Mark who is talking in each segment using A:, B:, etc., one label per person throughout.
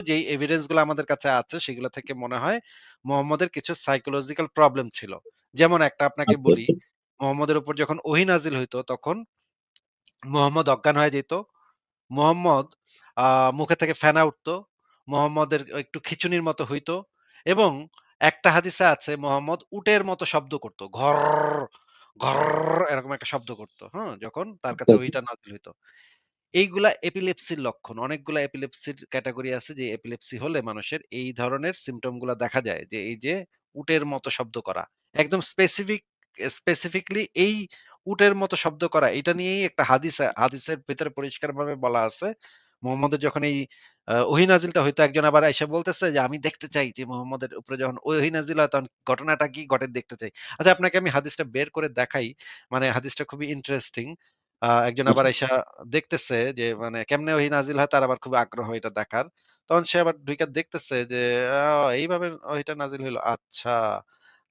A: যেই এভিডেন্সগুলা আমাদের কাছে আছে সেগুলো থেকে মনে হয় মুহাম্মদের কিছু সাইকোলজিক্যাল প্রবলেম ছিল। যেমন একটা আপনাকে
B: আচ্ছা,
A: বলি,
B: আচ্ছা।
A: মুহাম্মদের উপর যখন ওহী নাজিল হইতো তখন মুহাম্মদ অজ্ঞান হয়ে যেত। মুহাম্মদ মুখে থেকে ফেনা উঠতো। মুহাম্মদের একটু খিঁচুনির মতো হইতো এবং একটা হাদিসে আছে মোহাম্মদ উটের মতো শব্দ করত। ঘর, ঘর এরকম একটা শব্দ করত। হ্যাঁ? যখন তার
B: আচ্ছা,
A: কাছে। ওহীটা নাজিল হইতো। এইগুলা এপিলেপসির লক্ষণ। অনেকগুলা এপিলেপসির ক্যাটেগরি আছে যে এপিলেপসি হলে মানুষের এই ধরনের সিম্পটমগুলা দেখা যায়। যে এই যে উটের মতো শব্দ করা। একদম স্পেসিফিক স্পেসিফিকলি এই উটের মতো শব্দ করা এটা নিয়েই একটা হাদিস হাদিসের ভেতরে পরিষ্কারভাবে বলা আছে। মুহাম্মদের যখন এই আ ওহী নাজিলটা একজন আবার এসে বলতেছে যে, "আমি দেখতে চাই যে মোহাম্মদের উপরে যখন ওহী নাজিল হয় তখন ঘটনাটা কি ঘটে দেখতে চাই।" আচ্ছা আপনাকে আমি হাদিসটা বের করে দেখাই। মানে হাদিসটা খুবই ইন্টারেস্টিং। একজন আবার। আইসা দেখতেছে যে মানে কেমনে ওহী নাজিল হয় তার আবার খুব আগ্রহ এটা দেখার। তখন সে আবার ঢুইকা দেখতেছে যে এইভাবে ওহীটা নাজিল হইল। আচ্ছা।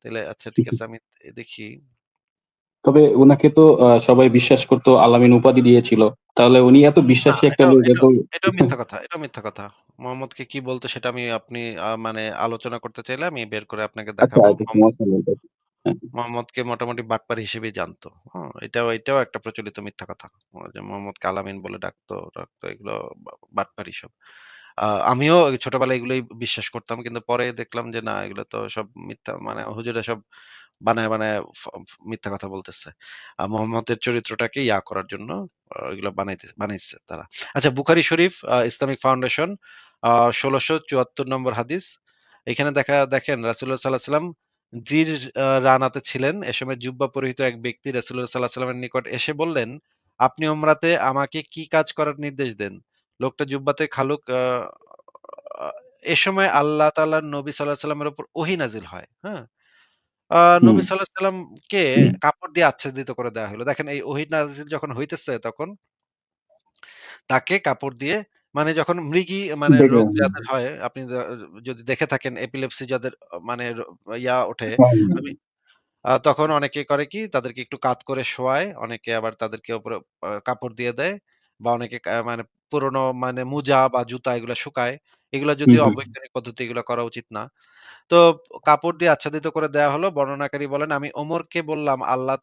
A: তাইলে আচ্ছা ঠিক আছে আমি দেখি।
B: তবে উনাকে তো সবাই বিশ্বাস করত আল-আমিন উপাধি দিয়েছিল। তাহলে উনি এত
A: না,
B: বিশ্বাসী একটা
A: এটাও
B: লোক এত
A: এটাও এটাও মিথ্যা কথা। এটাও মিথ্যা কথা। মুহাম্মদকে কি বলতো সেটা আমি আপনি মানে আলোচনা করতে চাইলে আমি বের করে আপনাকে
B: আচ্ছা,
A: দেখাবো।
B: আচ্ছা
A: মুহাম্মদ
B: সমস্যা নেই।
A: মুহাম্মদকে মোটামুটি বাটপার হিসেবেই জানতো। হ্যাঁ? এটাও এটাও একটা প্রচলিত মিথ্যা কথা। যে মুহাম্মদকে আল-আমিন বলে ডাকতো, ডাকতো এগুলো বাটপারি। আ আমিও ছোটবেলায় এগুলোই বিশ্বাস করতাম। কিন্তু পরে দেখলাম যে না এগুলো তো সব মিথ্যা মানে হুজুরে সব বানায়, বানায় মিথ্যা কথা বলতেছে। আ মুহাম্মদের চরিত্রটাকে ইয়া করার জন্য এগুলো বানাইতে বানাইছে তারা। আচ্ছা বুখারী শরীফ ইসলামিক ফাউন্ডেশন আ ১৬৭৪ নম্বর হাদিস। এখানে দেখা দেখেন রাসূলুল্লাহ সাল্লাল্লাহু আলাইহি ওয়াসাল্লাম জির রানাতে ছিলেন। এ সময় জুব্বা পরিহিত এক ব্যক্তি রাসূলুল্লাহ সাল্লাল্লাহু আলাইহি ওয়াসাল্লামের নিকট এসে বললেন, "আপনি উমরাতে আমাকে কি কাজ করার নির্দেশ দেন?" লোকটা জুব্বাতে খালুক আ এ সময় আল্লাহ তাআলার নবী সাল্লাল্লাহু আলাইহি ওয়াসাল্লামের উপর ওহী নাজিল হয়। হ্যাঁ? আ
B: হুম।
A: নবী সাল্লাল্লাহু আলাইহি ওয়াসাল্লামকে কাপড় দিয়ে আচ্ছাদিত করে দেওয়া হইল। দেখেন এই ওহী নাজিল যখন হইতেছে তখন তাকে কাপড় দিয়ে মানে যখন মৃগী মানে রোগ যাদের হয় আপনি যদি দেখে থাকেন এপিলেপসি যাদের মানে ইয়া ওঠে
B: হ্যাঁ, হ্যাঁ।
A: আমি তখন অনেকে করে কি তাদেরকে একটু কাত করে শোয়ায়। অনেকে আবার তাদেরকে উপরে কাপড় দিয়ে দেয়। বা অনেকে মানে পুরনো মানে মুজা বা জুতা এগুলা শুকায়। এগুলা যদিও অবৈজ্ঞানিক পদ্ধতি এগুলা করা উচিত না। তো কাপড় দিয়ে আচ্ছাদিত করে দেয়া হলো। বর্ণনাকারী বলেন, "আমি ওমরকে বললাম আল্লাহ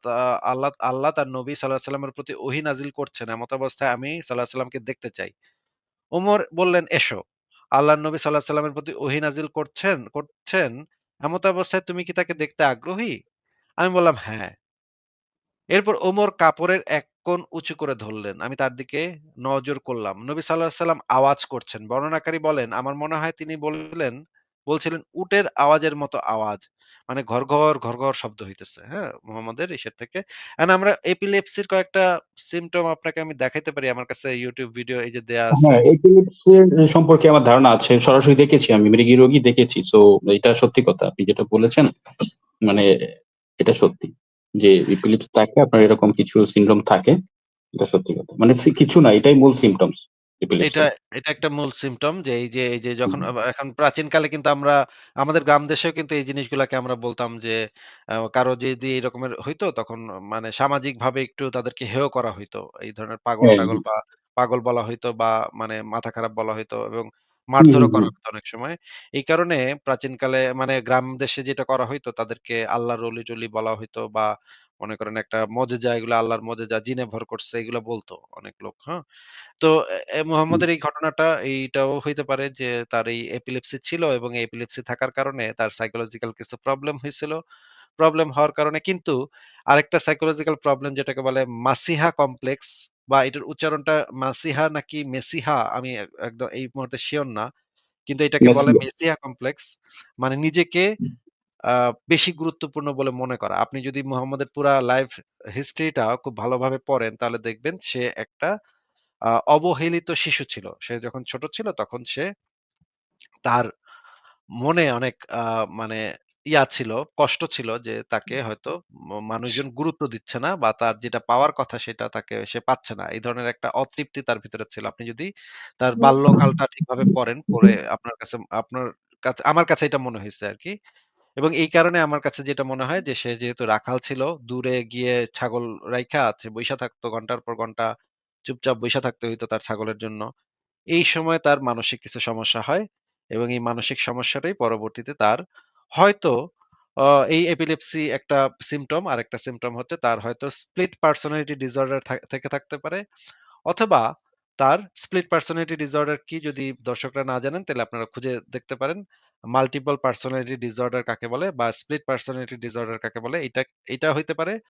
A: আল্লাহ আল্লাহ তার নবী সাল্লাল্লাহু আলাইহি ওয়াসাল্লামের প্রতি ওহী নাজিল করছেন। এমত অবস্থায় আমি সাল্লাল্লাহু আলাইহি ওয়াসাল্লামকে দেখতে চাই।" ওমর বললেন, "এসো।" আল্লাহ নবী সাল্লাহ সাল্লামের প্রতি ওহিনাজিল করছেন করছেন। এমত অবস্থায় তুমি কি তাকে দেখতে আগ্রহী? আমি বললাম, "হ্যাঁ।" এরপর ওমর কাপড়ের এক কোণ উঁচু করে ধরলেন। আমি তার দিকে নজর করলাম। নবী সাল্লাহ সাল্লাম আওয়াজ করছেন। বর্ণনাকারী বলেন, আমার মনে হয় তিনি বললেন বলছিলেন উটের আওয়াজের মতো আওয়াজ। মানে ঘর ঘর ঘর ঘর শব্দ হইতেছে। হ্যাঁ? মোহাম্মদের ইসের থেকে। অ্যান্ড আমরা এপিলেপসির কয়েকটা সিম্পটম আপনাকে আমি দেখাইতে পারি। আমার কাছে ইউটিউব ভিডিও এই যে দেয়া আছে।
B: হ্যাঁ, এপিলেপসি সম্পর্কে আমার ধারণা আছে। সরাসরি দেখেছি আমি মৃগী রোগী দেখেছি। সো এটা সত্যি কথা। আপনি যেটা বলেছেন মানে এটা সত্যি। যে এপিলেপসি থাকে আপনার এরকম কিছু সিনড্রোম থাকে। এটা সত্যি কথা। মানে কিছু না এটাই মূল সিম্পটমস
A: এটা। এটা একটা মূল সিম্পটম যে এই যে এই যে যখন
B: হুম।
A: আ এখন প্রাচীনকালে কিন্তু আমরা আমাদের গ্রাম দেশেও কিন্তু এই জিনিসগুলাকে আমরা বলতাম যে আ কারও যদি এই রকমের হইতো তখন মানে সামাজিকভাবে একটু তাদেরকে হেয় করা হইতো। এই ধরনের পাগল-টাগল
B: হ্যাঁ।
A: বা পাগল বলা হইতো বা মানে মাথা খারাপ বলা হইতো এবং
B: হুম, হুম,
A: মারধরও করা
B: হুম।
A: হইতো অনেক সময়। এই কারণে প্রাচীনকালে মানে গ্রাম দেশে যেটা করা হইতো তাদেরকে আল্লাহর অলি-টলি বলা হইতো বা মনে করেন একটা মজেজা এগুলো আল্লাহর মজেজা জিনে ভর করছে এগুলো বলতো অনেক লোক। হ্যাঁ? তো এ এ এই ঘটনাটা এইটাও হইতে পারে যে তার এই এপিলেপসি ছিল এবং এই এপিলেপসি থাকার কারণে তার সাইকোলজিক্যাল কিছু প্রবলেম হইছিল। প্রবলেম হওয়ার কারণে কিন্তু আরেকটা সাইকোলজিক্যাল প্রবলেম যেটাকে বলে মাসিহা কমপ্লেক্স বা এটার উচ্চারণটা মাসিহা নাকি মেসিহা আমি একদম এই মুহূর্তে শিওর না। কিন্তু এটাকে বলে মেসিহা কমপ্লেক্স। মানে নিজেকে বেশি গুরুত্বপূর্ণ বলে মনে করা। আপনি যদি মুহাম্মদের পুরা লাইফ হিস্ট্রিটা খুব ভালোভাবে পড়েন তাহলে দেখবেন সে একটা অবহেলিত শিশু ছিল। সে যখন ছোট ছিল তখন সে তার মনে অনেক মানে ইয়া ছিল, কষ্ট ছিল যে তাকে হয়তো মানুষজন গুরুত্ব দিচ্ছে না বা তার যেটা পাওয়ার কথা সেটা তাকে সে পাচ্ছে না। এই ধরনের একটা অতৃপ্তি তার ভিতরে ছিল। আপনি যদি তার বাল্যকালটা ঠিকভাবে পড়েন, পড়ে আপনার কাছে আপনার কাছে আমার কাছে এটা মনে হইছে আরকি। এবং এই কারণে আমার কাছে যেটা মনে হয় যে সে যেহেতু রাখাল ছিল, দূরে গিয়ে ছাগল রাইখা সে বইসা থাকতো ঘণ্টার পর ঘণ্টা চুপচাপ বইসা থাকতে হইতো তার ছাগলের জন্য। এই সময় তার মানসিক কিছু সমস্যা হয় এবং এই মানসিক সমস্যাটাই পরবর্তীতে তার হয়তো এই এপিলেপসি একটা সিম্পটম আরেকটা সিম্পটম হচ্ছে তার হয়তো স্প্লিট পার্সোনালিটি ডিসঅর্ডার থেকে থাকতে পারে। অথবা তার স্প্লিট পার্সোনালিটি ডিসঅর্ডার কি যদি দর্শকরা না জানেন তাহলে আপনারা খুঁজে দেখতে পারেন। মাল্টিপল পার্সোনালিটি ডিসঅর্ডার কাকে বলে বা স্প্লিট পার্সোনালিটি ডিসঅর্ডার কাকে বলে? এটা এটা হইতে পারে